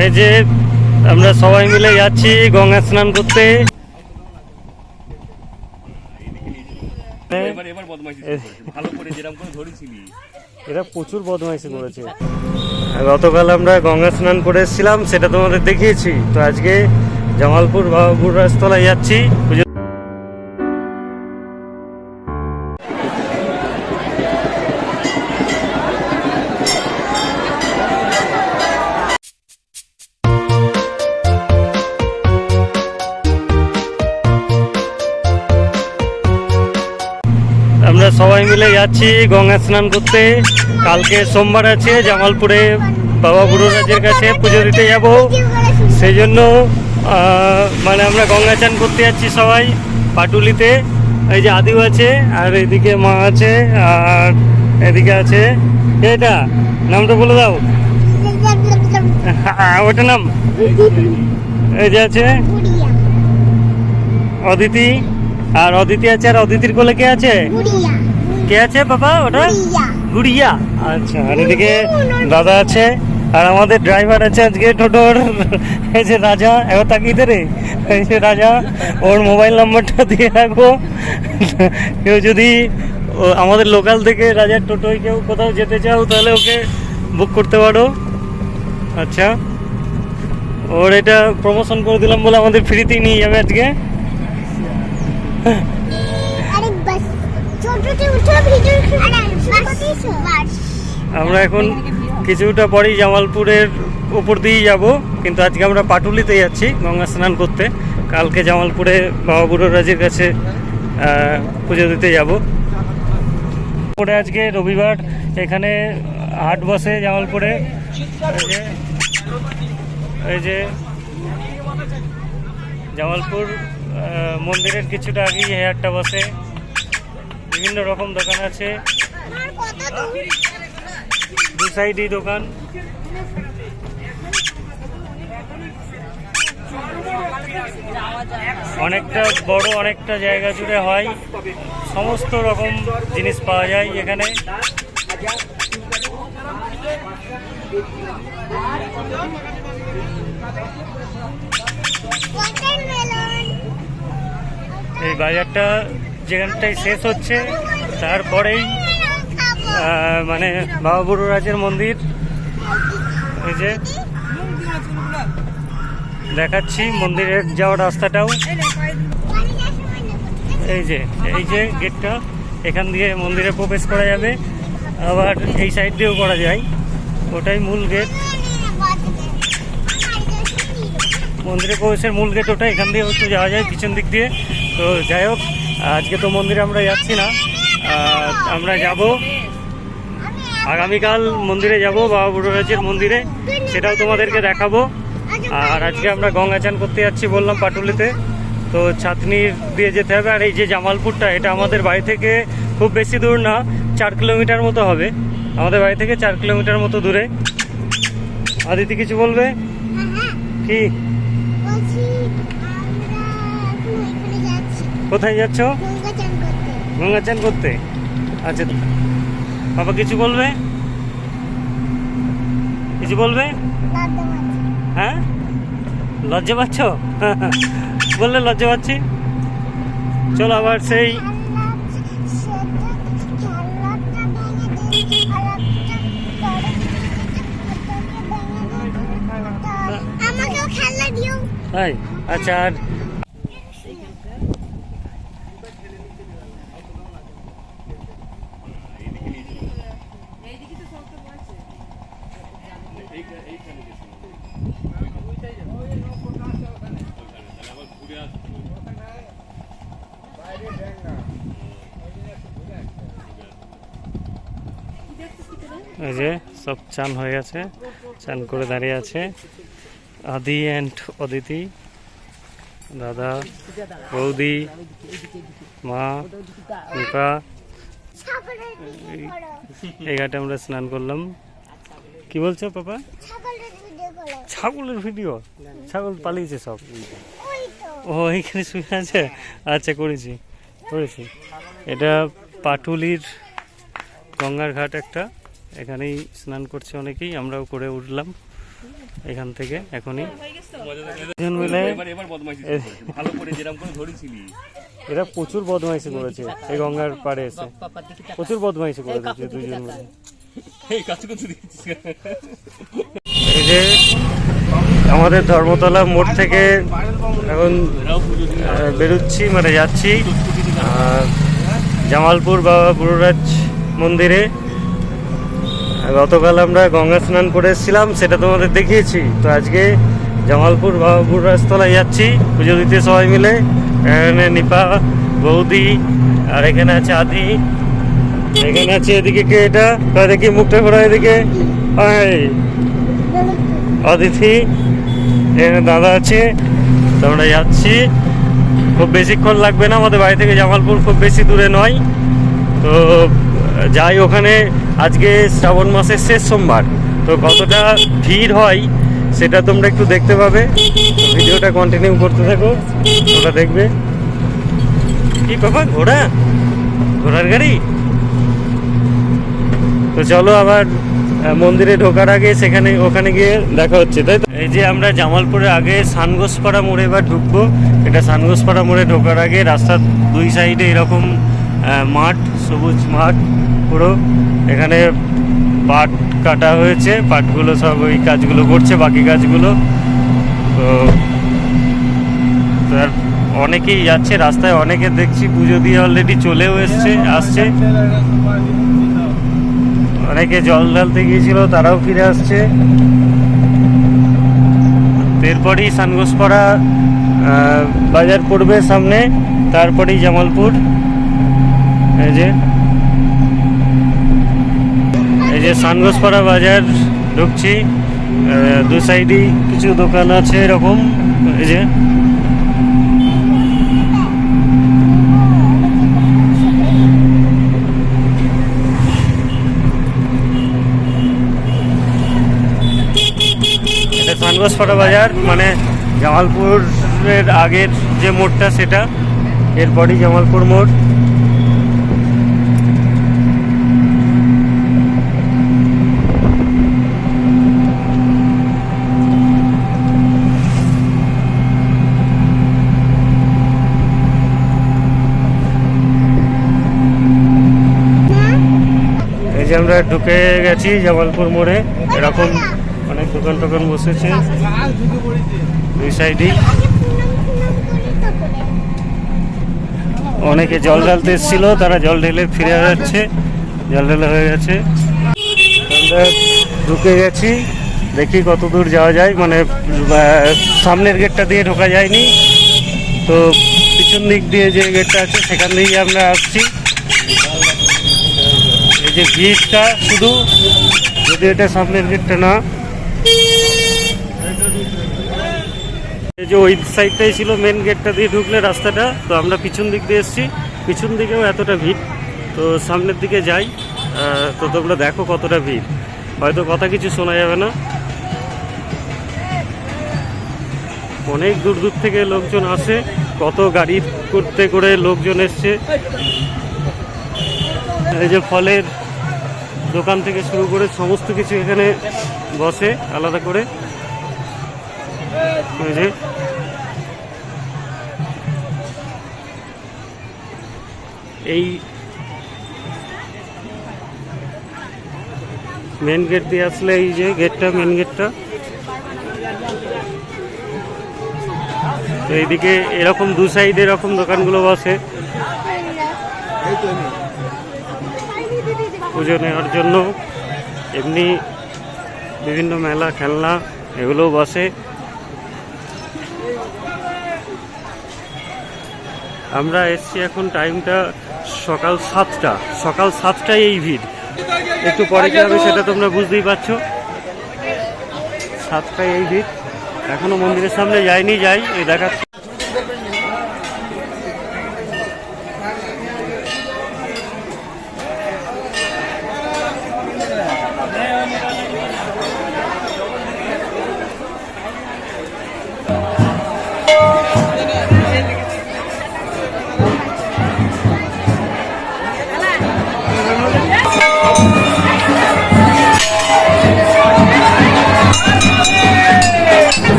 এই যে আমরা সবাই মিলে যাচ্ছি গঙ্গা স্নান করতে। এরা প্রচুর বদমাইশি করেছে। গতকাল আমরা গঙ্গা স্নান করে এসেছিলাম সেটা তোমাদের দেখিয়েছি। তো আজকে জামালপুর বাবুর রাজতলায় যাচ্ছি। সবাই মিলে যাচ্ছি গঙ্গা স্নান করতে। কালকে সোমবার আছে, জামালপুরে বাবা বুড়োরাজের কাছে পুজো দিতে যাব। সেই জন্য মানে আমরা গঙ্গা চান করতে যাচ্ছি সবাই পাটুলিতে। এই যে আদিও আছে, আর এদিকে মা আছে, আর এদিকে আছে এটা? নামটা বলে দাও। ওটা নাম? এই যে আছে? অদিতি। আর অদিতি আছে, আর অদিতির কোলে কে আছে? কে আছে বাবা ওটা? গুড়িয়া। আচ্ছা আর এদিকে দাদা আছে আর আমাদের ড্রাইভার আছে আজকে টোটোর। এই যে রাজা এবার তাকিয়ে রে। এই যে রাজা ওর মোবাইল নাম্বারটা দিয়ে রাখব কেউ যদি আমাদের লোকাল থেকে রাজার টোটোয় কেউ কোথাও যেতে চাও তাহলে ওকে বুক করতে পারো। আচ্ছা। ওর এটা প্রমোশন করে দিলাম বলে আমাদের ফ্রিতেই নিয়ে যাবে আজকে। আমরা এখন কিছুটা পরেই জামালপুরের উপর দিয়েই যাব কিন্তু আজকে আমরা পাটুলিতে যাচ্ছি গঙ্গা স্নান করতে। কালকে জামালপুরে বাবা বুড়ো রাজের কাছে পুজো দিতে যাব। পরে আজকে রবিবার এখানে হাট বসে জামালপুরে। এই যে জামালপুর মন্দিরের কিছুটা আগেই এই হাটটা বসে। বিভিন্ন রকম দোকান আছে। দু সাইডই দোকান। অনেকটা বড়, অনেকটা জায়গা জুড়ে হয়। সমস্ত রকম জিনিস পাওয়া যায় এখানে। এই বাজারটা যেখানটায় শেষ হচ্ছে, তারপরেই মানে বাবা বুড়ো রাজের মন্দির। এই যে দেখাচ্ছি মন্দিরের যাওয়ার রাস্তাটাও? এই যে এই যে গেটটা, এখান দিয়ে মন্দিরে প্রবেশ করা যাবে। আবার এই সাইড দিয়েও করা যায়। ওটাই মূল গেট। মন্দিরে প্রবেশের মূল গেট ওটা, এখান দিয়ে হয়তো যাওয়া যায়, পিছন দিক দিয়ে। তো যাই হোক আজকে তো মন্দিরে আমরা যাচ্ছি না। আমরা যাব। আগামীকাল মন্দিরে যাব, বাবা বুড়োরাজের মন্দিরে। সেটাও তোমাদেরকে দেখাবো। আর আজকে আমরা গঙ্গা চান করতে যাচ্ছি বললাম পাটুলিতে। তো ছাতনির দিয়ে যেতে হবে। আর এই যে জামালপুরটা, এটা আমাদের বাড়ি থেকে খুব বেশি দূর না, চার কিলোমিটার মতো হবে। আমাদের বাড়ি থেকে চার কিলোমিটার মতো দূরে। আদিতি কিছু বলবে। কি? কোথায় যাচ্ছ? গঙ্গা চান করতে। আচ্ছা বাবা কিছু বলবে? কিছু বলবে। হ্যাঁ? লজ্জা পাচ্ছ? বললে লজ্জা পাচ্ছি। চলো আবার সেই আচ্ছা সেটা খেলনাটা ভেঙে দিয়ে আরেকটা করে আমাকেও খেলনা দিও তাই আচ্ছা আর এই যে সব চান হয়ে গেছে, চান করে দাঁড়িয়ে আছে আদি অ্যান্ড অদিতি, দাদা, বৌদি, মা ছাগলের এই ঘাটে আমরা স্নান করলাম। কি বলছো পাপা? ছাগলের ভিডিও ছাগল পালিয়েছে সব। ও, এইখানে শুয়ে আছে? আচ্ছা করেছি করেছি। এটা পাটুলির গঙ্গার ঘাট একটা। এখানেই স্নান করছে অনেকেই, আমরাও করে উঠলাম এখান থেকে এখনই। এরা প্রচুর বদমাইশি করেছে, এই গঙ্গার পাড়ে এসে। প্রচুর বদমাইশি করেছে দুজন মিলে। আমাদের ধর্মতলা মোড় থেকে এখন বেরোচ্ছি মানে যাচ্ছি জামালপুর বাবা বুড়োরাজ মন্দিরে। গতকাল আমরা গঙ্গা স্নান করে এসেছিলাম, সেটা তোমাদের দেখিয়েছি। তো আজকে জামালপুর বাবা বুড়োরাজ তলায় যাচ্ছি, পুজো দিতে সবাই মিলে। এখানে নিপা, বৌদি, আর এখানে আছে আদি। এখানে আছে এদিকে কে এটা? দেখি, মুখটা ঘোরা এদিকে। অতিথি এখানে দাদা আছে, তো আমরা যাচ্ছি। খুব বেশিক্ষণ লাগবে না, আমাদের বাড়ি থেকে জামালপুর খুব বেশি দূরে নয়। তো যাই, ওখানে আজকে শ্রাবণ মাসের শেষ সোমবার। তো কতটা ভিড় হয় সেটা তোমরা একটু দেখতে পাবে। ভিডিওটা কন্টিনিউ করতে থাকো তোমরা দেখবে। কি বাবা ঘোড়া? ঘোড়ার গাড়ি? তো চলো আবার মন্দিরে ঢোকার আগে সেখানে, ওখানে গিয়ে দেখা হচ্ছে, তাই তো? এই যে আমরা জামালপুরের আগে সানগোসপাড়া মোড়ে এবার ঢুকবো। এটা সানগোসপাড়া মোড়ে ঢোকার আগে রাস্তার দুই সাইডে এরকম মাঠ, সবুজ মাঠ। পুরো এখানে পাট কাটা হয়েছে, পাটগুলো সব ওই কাজগুলো করছে, বাকি কাজগুলো। তো তো আর অনেকেই যাচ্ছে, রাস্তায় অনেকে দেখছি পুজো দিয়ে অলরেডি চলেও এসছে, আসছে। অনেকে জল ঢালতে গিয়েছিল, তারাও ফিরে আসছে। এরপরই সানগোসপাড়া বাজার পড়বে সামনে, তারপরেই জামালপুর। এই যে সানগোসপাড়া বাজার ঢুকছি দু সাইডেই কিছু দোকান আছে এরকম, এই যে। সানগোসপাড়া বাজার মানে জামালপুরের আগের যে মোড়টা, সেটা, এরপরই জামালপুর মোড়। যে আমরা ঢুকে গেছি জামালপুর মোড়ে। এরকম অনেক দোকান টোকান বসেছে। দুই সাইডেই। অনেকে জল ঢালতে এসেছিল, তারা জল ঢেলে ফিরে যাচ্ছে। জল ঢেলে হয়ে গেছে। আমরা ঢুকে গেছি। দেখি কত দূর যাওয়া যায়। মানে সামনের গেটটা দিয়ে ঢোকা যায়নি। তো পিছন দিক দিয়ে যে গেটটা আছে, সেখান দিয়েই আমরা আসছি। যে ব্রিজটা শুধু যদি এটা সামনের গেটটা না। এই যে ওই সাইডটাই ছিল মেন গেটটা দিয়ে ঢুকলে রাস্তাটা। তো আমরা পিছন দিক দিয়ে এসেছি। পিছন দিকেও এতটা ভিড়। তো সামনের দিকে যাই। তো তোমরা দেখো কতটা ভিড়। হয়তো কথা কিছু শোনা যাবে না। অনেক দূর দূর থেকে লোকজন আসে। কত গাড়ি করতে করে লোকজন এসছে। এই যে ফলের দোকান থেকে শুরু করে সমস্ত কিছু এখানে বসে আলাদা করে। এই মেন গেট দিয়ে আসলে এই যে গেটটা মেন গেটটা তো এইদিকে এরকম দু সাইডে এরকম দোকানগুলো বসে। পুজো নেওয়ার জন্য। এমনি বিভিন্ন মেলা, খেলনা এগুলোও বসে। আমরা এসছি এখন টাইমটা সকাল সাতটা। সকাল সাতটায় এই ভিড়। একটু পরে কি হবে সেটা তোমরা বুঝতেই পারছ। সাতটায় এই ভিড়। এখনও মন্দিরের সামনে যাইনি, যাই এই দেখাচ্ছি।